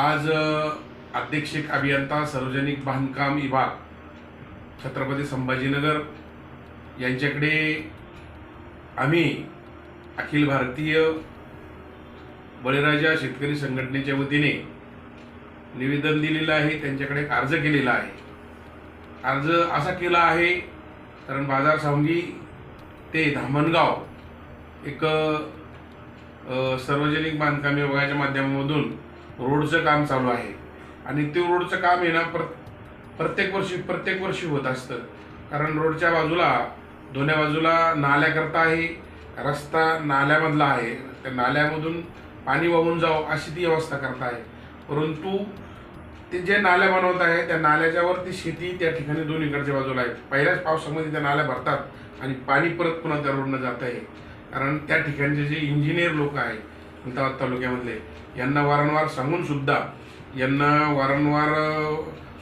आज अधीक्षक अभियंता सार्वजनिक बांधकाम विभाग छत्रपती संभाजीनगर यांच्याकडे आम्ही अखिल भारतीय बळीराजा शेतकरी संघटनेच्या वतीने निवेदन दिलेलं आहे त्यांच्याकडे अर्ज केलेला आहे. अर्ज असा केला आहे कारण बाजार सांगी ते धामणगाव एक सार्वजनिक बांधकाम विभागाच्या माध्यमामधून रोडचं काम चालू आहे. आणि ते रोडचं काम आहे ना प्र प्रत्येक वर्षी प्रत्येक वर्षी होत असतं. कारण रोडच्या बाजूला दोन्ही बाजूला नाल्याकरता आहे रस्ता नाल्यामधला आहे. त्या नाल्यामधून पाणी वाहून जावं अशी ती व्यवस्था करता आहे. परंतु ते जे नाल्या बनवत आहे त्या नाल्याच्यावरती शेती त्या ठिकाणी दोन्हीकडच्या बाजूला आहे. पहिल्याच पावसामध्ये त्या नाल्या भरतात आणि पाणी परत पुन्हा त्या रोडनं जात आहे. कारण त्या ठिकाणचे जे इंजिनियर लोक आहे खुलताबाद तालुक्यामधले. यांना वारंवार सांगून सुद्धा यांना वारंवार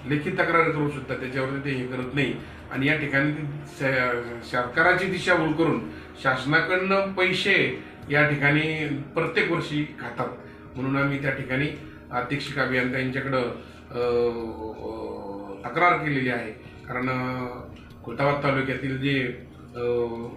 लेखी तक्रार करून सुद्धा त्याच्यावरती ते हे करत नाही. आणि या ठिकाणी सरकाराची दिशाभूल करून शासनाकडनं पैसे या ठिकाणी प्रत्येक वर्षी खातात. म्हणून आम्ही त्या ठिकाणी अधीक्षक अभियंता यांच्याकडं तक्रार केलेली आहे. कारण खुलताबाद तालुक्यातील जे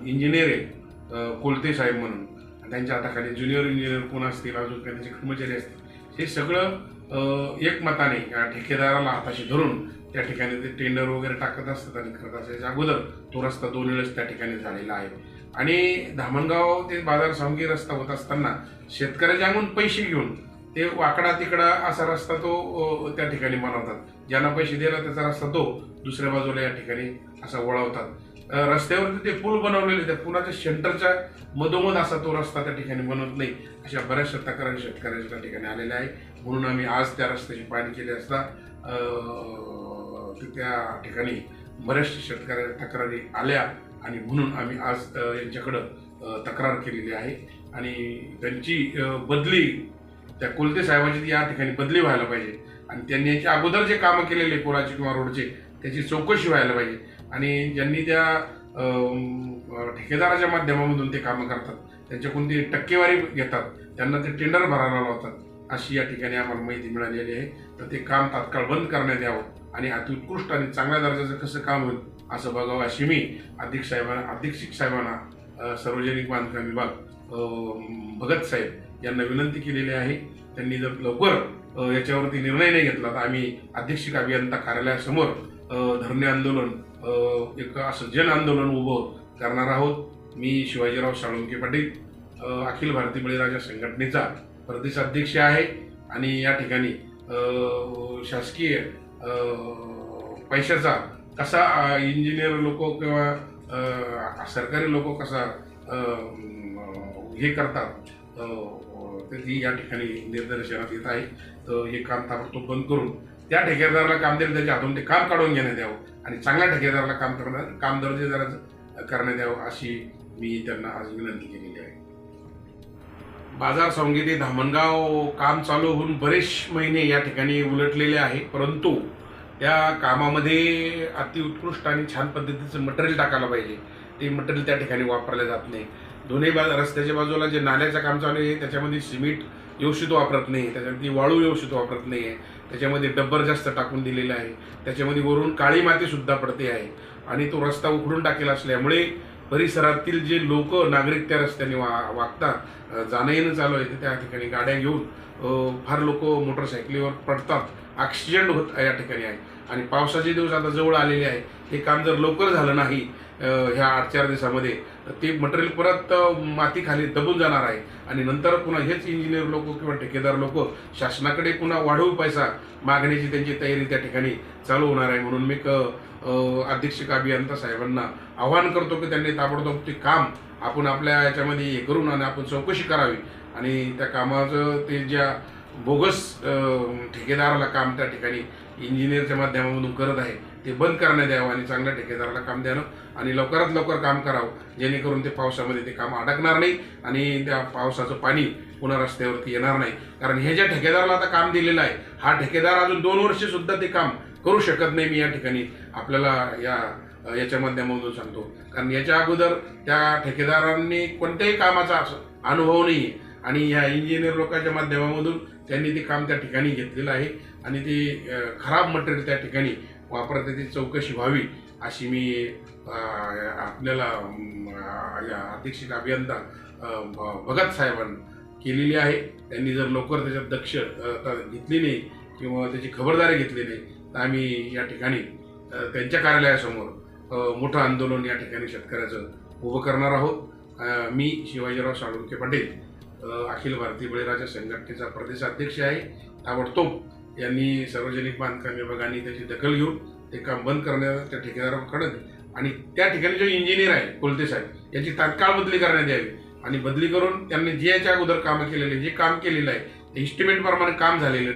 इंजिनियर आहे कोलते साहेब म्हणून त्यांच्या हाताखाली ज्युनियर इंजिनियर कोण असतील अजून काही त्यांचे कर्मचारी असतील हे सगळं एकमताने या ठेकेदाराला हाताशी धरून त्या ठिकाणी ते टेंडर वगैरे टाकत असतात आणि करत असायच्या अगोदर तो रस्ता दोन वेळेस त्या ठिकाणी झालेला आहे. आणि धामणगाव ते बाजार सामगी रस्ता होत असताना शेतकऱ्याच्या अंगून पैसे घेऊन ते वाकडा तिकडा असा रस्ता तो त्या ठिकाणी बनवतात. ज्यांना पैसे दिला त्याचा रस्ता तो दुसऱ्या बाजूला या ठिकाणी असा वळवतात. रस्त्यावरती ते पूल बनवलेले त्या पुलाच्या सेंटरच्या मधोमध असा तो रस्ता त्या ठिकाणी बनवत नाही. अशा बऱ्याचशा तक्रारी शेतकऱ्यांच्या त्या ठिकाणी आलेल्या आहे म्हणून आम्ही आज त्या रस्त्याची पाहणी केली असता त्या ठिकाणी बऱ्याचशा शेतकऱ्यांच्या तक्रारी आल्या आणि म्हणून आम्ही आज यांच्याकडं तक्रार केलेली आहे. आणि त्यांची बदली त्या कोलते साहेबांची ती या ठिकाणी बदली व्हायला पाहिजे. आणि त्यांनी याच्या अगोदर जे कामं केलेले पुराचे किंवा रोडचे त्याची चौकशी व्हायला पाहिजे. आणि ज्यांनी त्या ठेकेदाराच्या माध्यमामधून ते कामं करतात त्यांच्याकडून ते टक्केवारी घेतात त्यांना ते टेंडर भरायला लावतात अशी या ठिकाणी आम्हाला माहिती मिळालेली आहे. तर ते काम तात्काळ बंद करण्यात यावं आणि अतिउत्कृष्ट आणि चांगल्या दर्जाचं कसं काम होईल असं बघावं अशी मी अध्यक्ष साहेबांना अधीक्षक साहेबांना सार्वजनिक बांधकाम विभाग भगत साहेब यांना विनंती केलेली आहे. त्यांनी जर लवकर याच्यावरती निर्णय नाही घेतला तर आम्ही अधीक्षक अभियंता कार्यालयासमोर धरणे आंदोलन एक असं जन आंदोलन उभं करणार आहोत. मी शिवाजीराव साळुंके पाटील अखिल भारतीय बळीराजा संघटनेचा प्रदेशाध्यक्ष आहे आणि या ठिकाणी शासकीय पैशाचा कसा इंजिनियर लोक किंवा सरकारी लोक कसा हे करतात ते या ठिकाणी निदर्शनात येत आहे. तर हे काम ताबडतोब बंद करून त्या ठेकेदाराला काम दिलं त्याच्या हातून ते काम काढून घेण्यात यावं आणि चांगल्या ठेकेदाराला काम करणार काम दर्जेदाराचं करण्यात यावं अशी मी त्यांना आज विनंती केलेली आहे. बाजार संगी धामणगाव काम चालू होऊन बरेच महिने या ठिकाणी उलटलेले आहे परंतु त्या कामामध्ये अतिउत्कृष्ट आणि छान पद्धतीचं मटेरियल टाकायला पाहिजे. ते मटेरियल त्या ठिकाणी वापरलं जात नाही. दोन्ही बाजार रस्त्याच्या बाजूला जे नाल्याचं काम चालू आहे त्याच्यामध्ये सिमेंट व्यवस्थित वापरत नाही त्याच्यामध्ये वाळू व्यवस्थित वापरत नाही. आहे त्याच्यामध्ये डब्बर जास्त टाकून दिलेलं आहे. त्याच्यामध्ये वरून काळी मातीसुद्धा पडते आहे. आणि तो रस्ता उखडून टाकेला असल्यामुळे परिसरातील जे लोक नागरिक त्या रस्त्याने वा वागतात जाणं येणं चालू आहे तर त्या ठिकाणी गाड्या घेऊन फार लोक मोटरसायकलीवर पडतात. ॲक्सिडेंट होत या ठिकाणी आहे. आणि पावसाचे दिवस आता जवळ आलेले आहे. हे काम जर लवकर झालं नाही ह्या आठ चार दिवसामध्ये तर ते मटेरियल परत मातीखाली दबून जाणार आहे. आणि नंतर पुन्हा हेच इंजिनियर लोक किंवा ठेकेदार लोक शासनाकडे पुन्हा वाढवू पैसा मागण्याची त्यांची तयारी त्या ठिकाणी चालू होणार आहे. म्हणून मी क अधीक्षक अभियंता साहेबांना आवाहन करतो की त्यांनी ताबडतोब ते काम आपण आपल्या याच्यामध्ये हे करून आणि आपण चौकशी करावी. आणि त्या कामाचं ते ज्या बोगस ठेकेदाराला काम त्या ठिकाणी इंजिनियरच्या माध्यमामधून करत आहे ते बंद करण्यात यावं आणि चांगल्या ठेकेदाराला काम द्यावं आणि लवकरात लवकर काम करावं जेणेकरून ते पावसामध्ये ते काम अडकणार नाही आणि त्या पावसाचं पाणी पुन्हा रस्त्यावरती येणार नाही. कारण हे ज्या ठेकेदाराला आता काम दिलेलं आहे हा ठेकेदार अजून दोन वर्षेसुद्धा ते काम करू शकत नाही मी या ठिकाणी आपल्याला या याच्या माध्यमातून सांगतो. कारण याच्या अगोदर त्या ठेकेदारांनी कोणत्याही कामाचा असं अनुभव नाही आणि ह्या इंजिनियर लोकांच्या माध्यमामधून त्यांनी ते काम त्या ठिकाणी घेतलेलं आहे आणि ते खराब मटेरियल त्या ठिकाणी वापरत त्याची चौकशी व्हावी अशी मी आपल्याला या अधीक्षित अभियंता भगत साहेबांना केलेली आहे. त्यांनी जर लवकर त्याच्यात दक्ष घेतली नाही किंवा त्याची खबरदारी घेतली नाही तर आम्ही या ठिकाणी त्यांच्या कार्यालयासमोर मोठं आंदोलन या ठिकाणी शेतकऱ्याचं उभं करणार आहोत. मी शिवाजीराव साळुंके पाटील अखिल भारतीय बळीराजा संघटनेचा प्रदेशाध्यक्ष आहे. ताबडतोब यांनी सार्वजनिक बांधकाम विभागाने त्याची दखल घेऊन ते काम बंद करण्याचा त्या ठेकेदाराकडे आणि त्या ठिकाणी जो इंजिनियर आहे कोलते साहेब याची तात्काळ बदली करण्यात यावी. आणि बदली करून त्यांनी जे याच्या अगोदर कामं केलेले जे काम केलेलं आहे ते इस्टिमेटप्रमाणे काम झालेलं